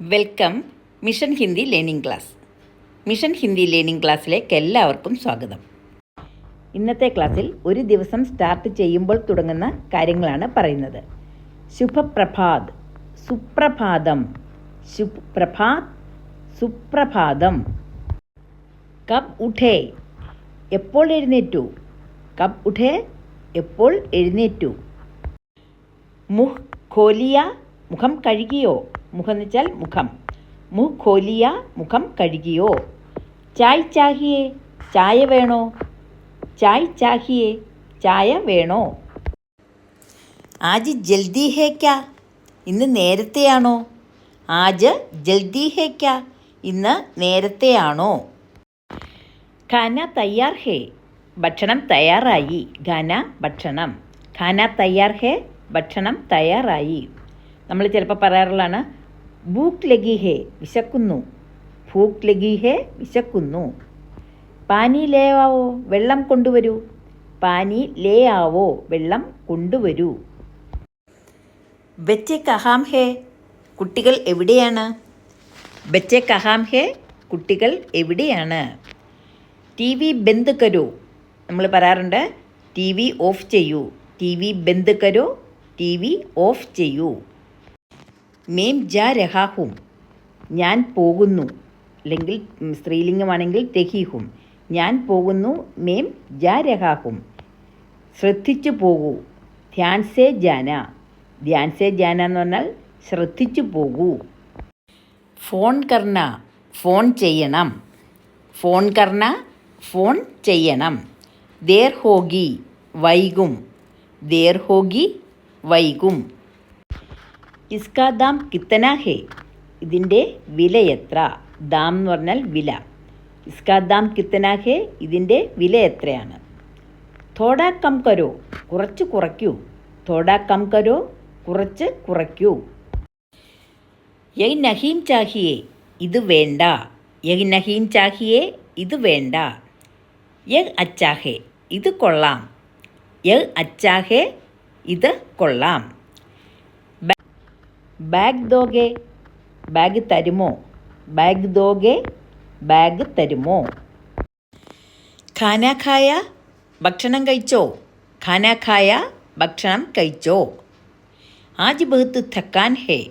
Welcome mission Hindi learning class. Mission Hindi learning ക്ലാസ്സിലേക്ക് എല്ലാവർക്കും സ്വാഗതം. ഇന്നത്തെ ക്ലാസ്സിൽ ഒരു ദിവസം സ്റ്റാർട്ട് ചെയ്യുമ്പോൾ തുടങ്ങുന്ന കാര്യങ്ങളാണ് പറയുന്നത്. ശുഭപ്രഭാത് സുപ്രഭാതം ശുഭ്രഭാത് സുപ്രഭാതം. കബ് ഉഠേ എപ്പോൾ എഴുന്നേറ്റു? കബ് ഉഠേ എപ്പോൾ എഴുന്നേറ്റു? മുഹ് ഖോലിയ മുഖം കഴുകിയോ? മുഖം എന്ന് വെച്ചാൽ മുഖം. മുഹ് ഖോലിയ മുഖം കഴുകിയോ? ചായ് ചാഹിയേ ചായ വേണോ? ചായ് ചാഹിയേ ചായ വേണോ? ആജ് ജൽദി ഹേ ക്യാ? ഇന്ന് നേരത്തെയാണോ? ആജ് ജൽദി ഹേ ക്യാ? ഇന്ന് നേരത്തെയാണോ? ഖാന തയ്യാർ ഹേ ഭക്ഷണം തയ്യാറായി. ഖാന ഭക്ഷണം. ഖാന തയ്യാർ ഹേ ഭക്ഷണം തയ്യാറായി. നമ്മൾ ചിലപ്പോൾ പറയാറുള്ളതാണ് ഭൂക്ക് ലഗി ഹേ വിശക്കുന്നു. ഭൂക്ക് ലഗി ഹേ വിശക്കുന്നു. പാനി ലേ ആവോ വെള്ളം കൊണ്ടുവരൂ. പാനി ലേ ആവോ വെള്ളം കൊണ്ടുവരൂ. ബച്ചെ കഹാം ഹേ കുട്ടികൾ എവിടെയാണ്? ബച്ചെ കഹാം ഹേ കുട്ടികൾ എവിടെയാണ്? ടി വി ബന്ദ് കരോ. നമ്മൾ പറയാറുണ്ട് ടി വി ഓഫ് ചെയ്യൂ. ടി വി ബന്ദ് കരോ ടി വി ഓഫ് ചെയ്യൂ. മേം ജാ രഹാഹും ഞാൻ പോകുന്നു. അല്ലെങ്കിൽ സ്ത്രീലിംഗമാണെങ്കിൽ തെഹീഹും ഞാൻ പോകുന്നു മേം ജാ രഹാഹും ശ്രദ്ധിച്ചു പോകൂ. ധ്യാൻ സേ ജാന. ധ്യാൻ സേ ജാന എന്ന് പറഞ്ഞാൽ ശ്രദ്ധിച്ചു പോകൂ. ഫോൺ കർണ ഫോൺ ചെയ്യണം. ഫോൺ കർണ ഫോൺ ചെയ്യണം. ദേർ ഹോഗി വൈകും. ദേർ ഹോഗി വൈകും. ഇസ്കാ ദാം കിത്തന ഹേ? ഇതിന്റെ വില എത്ര ദാം എന്ന് പറഞ്ഞാൽ വില. ഇസ്കാ ദാം കിത്തന ഹേ? ഇതിന്റെ വില എത്രയാണ്? തോടാ കം കരോ? കുറച്ച് കുറയ്ക്കൂ. തോടാ കം കരോ? കുറച്ച് കുറയ്ക്കൂ. യൈ നഹീം ചാഹിയേ ഇത് വേണ്ട. യൈ നഹീം ചാഹിയേ ഇത് വേണ്ട. യഗ് അച്ചാഹേ ഇത് കൊള്ളാം. യഗ് അച്ചാഹേ ഇത് കൊള്ളാം. ബാഗ് ദോഗെ ബാഗ് തരുമോ? ബാഗ് ദോഗെ ബാഗ് തരുമോ? ഖാനാഖായ ഭക്ഷണം കഴിച്ചോ ഖാനാഖായ ഭക്ഷണം കഴിച്ചോ ആജ് ബഹത്ത് തക്കാൻ ഹേ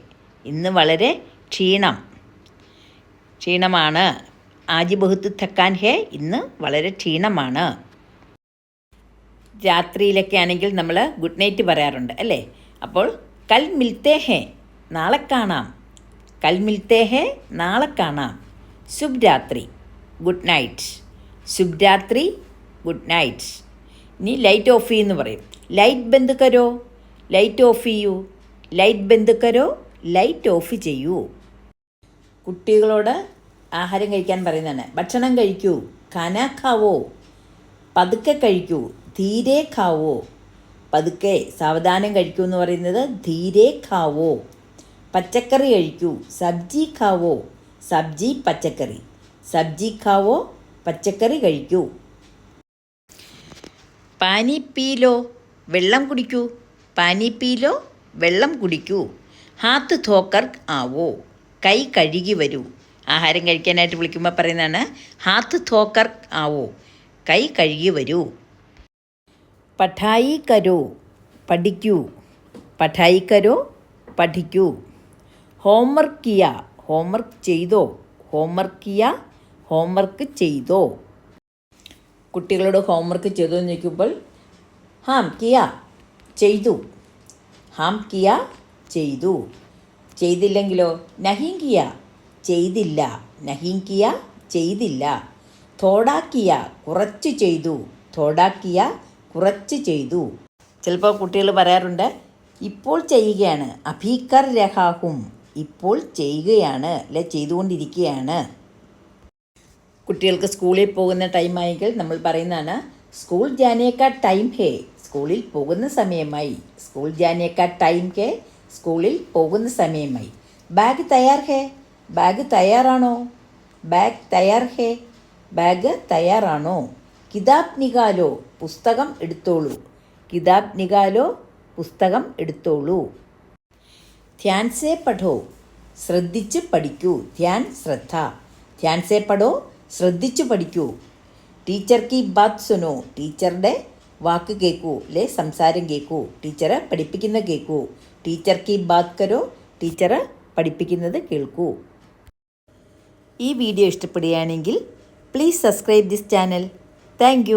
ഇന്ന് വളരെ ക്ഷീണം. ക്ഷീണമാണ്. ആജ് ബഹത്ത് തക്കാൻ ഹേ ഇന്ന് വളരെ ക്ഷീണമാണ്. രാത്രിയിലൊക്കെ ആണെങ്കിൽ നമ്മൾ ഗുഡ് നൈറ്റ് പറയാറുണ്ട് അല്ലേ? അപ്പോൾ കൽ മിൽത്തേ ഹേ. നാളെ കാണാം. കൽ മിൽത്തേ നാളെ കാണാം. ശുഭ് രാത്രി ഗുഡ് നൈറ്റ്. ശുഭ് രാത്രി ഗുഡ് നൈറ്റ്. ഇനി ലൈറ്റ് ഓഫ് ചെയ്യുമെന്ന് പറയും. ലൈറ്റ് ബന്ദ് കരോ? ലൈറ്റ് ഓഫ് ചെയ്യൂ. ലൈറ്റ് ബന്ദ് കരോ? ലൈറ്റ് ഓഫ് ചെയ്യൂ. കുട്ടികളോട് ആഹാരം കഴിക്കാൻ പറയുന്നതാണ്. ഭക്ഷണം കഴിക്കൂ. ഖാന പതുക്കെ കഴിക്കൂ. ധീരെ ഖാവോ? പതുക്കെ സാവധാനം കഴിക്കൂ എന്ന് പറയുന്നത് ധീരെ ഖാവോ. പച്ചക്കറി കഴിക്കൂ. സബ്ജി ഖാവോ സബ്ജി പച്ചക്കറി. സബ്ജി ഖാവോ പച്ചക്കറി കഴിക്കൂ. പാനി പീലോ വെള്ളം കുടിക്കൂ. പാനി പീലോ വെള്ളം കുടിക്കൂ. ഹാത്ത് ധോക്കർ ആവോ. കൈ കഴുകി വരൂ. ആഹാരം കഴിക്കാനായിട്ട് വിളിക്കുമ്പോൾ പറയുന്നതാണ് ഹാത്ത് ധോക്കർ ആവോ. കൈ കഴുകി വരൂ. പഠായി കരോ പഠിക്കൂ. പഠായി കരോ പഠിക്കൂ. ഹോംവർക്ക് കിയ ഹോംവർക്ക് ചെയ്തോ? ഹോംവർക്ക് കിയ ഹോംവർക്ക് ചെയ്തോ? കുട്ടികളോട് ഹോംവർക്ക് ചെയ്തു എന്ന് ചോദിക്കുമ്പോൾ ഹാം കിയ. ചെയ്തു. ഹാം കിയ. ചെയ്തു. ചെയ്തില്ലെങ്കിലോ? നഹീം കിയ. ചെയ്തില്ല. നഹീം കിയ. ചെയ്തില്ല. തോടാക്കിയ കുറച്ച് ചെയ്തു. തോടാക്കിയ കുറച്ച് ചെയ്തു. ചിലപ്പോൾ കുട്ടികൾ പറയാറുണ്ട് ഇപ്പോൾ ചെയ്യുകയാണ്. അഭീക്കർ രഹാഹും. ഇപ്പോൾ ചെയ്യുകയാണ് അല്ലെ? ചെയ്തുകൊണ്ടിരിക്കുകയാണ്. കുട്ടികൾക്ക് സ്കൂളിൽ പോകുന്ന ടൈമായെങ്കിൽ നമ്മൾ പറയുന്നതാണ് സ്കൂൾ ജാനേക്കാ ടൈം ഹേ സ്കൂളിൽ പോകുന്ന സമയമായി. സ്കൂൾ ജാനേക്കാ ടൈം ഹേ സ്കൂളിൽ പോകുന്ന സമയമായി. ബാഗ് തയ്യാർ ഹേ ബാഗ് തയ്യാറാണോ? ബാഗ് തയ്യാർ ഹേ ബാഗ് തയ്യാറാണോ? കിതാബ് നികാലോ പുസ്തകം എടുത്തോളൂ. കിതാബ് നികാലോ പുസ്തകം എടുത്തോളൂ. ധ്യാൻ സേ പഠോ ശ്രദ്ധിച്ച് പഠിക്കൂ ധ്യാൻ ശ്രദ്ധ. ധ്യാൻ സേ പഠോ ശ്രദ്ധിച്ചു പഠിക്കൂ. ടീച്ചർ കി ബാത് സുനോ ടീച്ചറുടെ വാക്ക് കേൾക്കൂ അല്ലെ സംസാരം കേൾക്കൂ ടീച്ചറെ പഠിപ്പിക്കുന്ന കേൾക്കൂ ടീച്ചർ കി ബാത് കരോ ടീച്ചറ് പഠിപ്പിക്കുന്നത് കേൾക്കൂ. ഈ വീഡിയോ ഇഷ്ടപ്പെടുകയാണെങ്കിൽ please subscribe this channel thank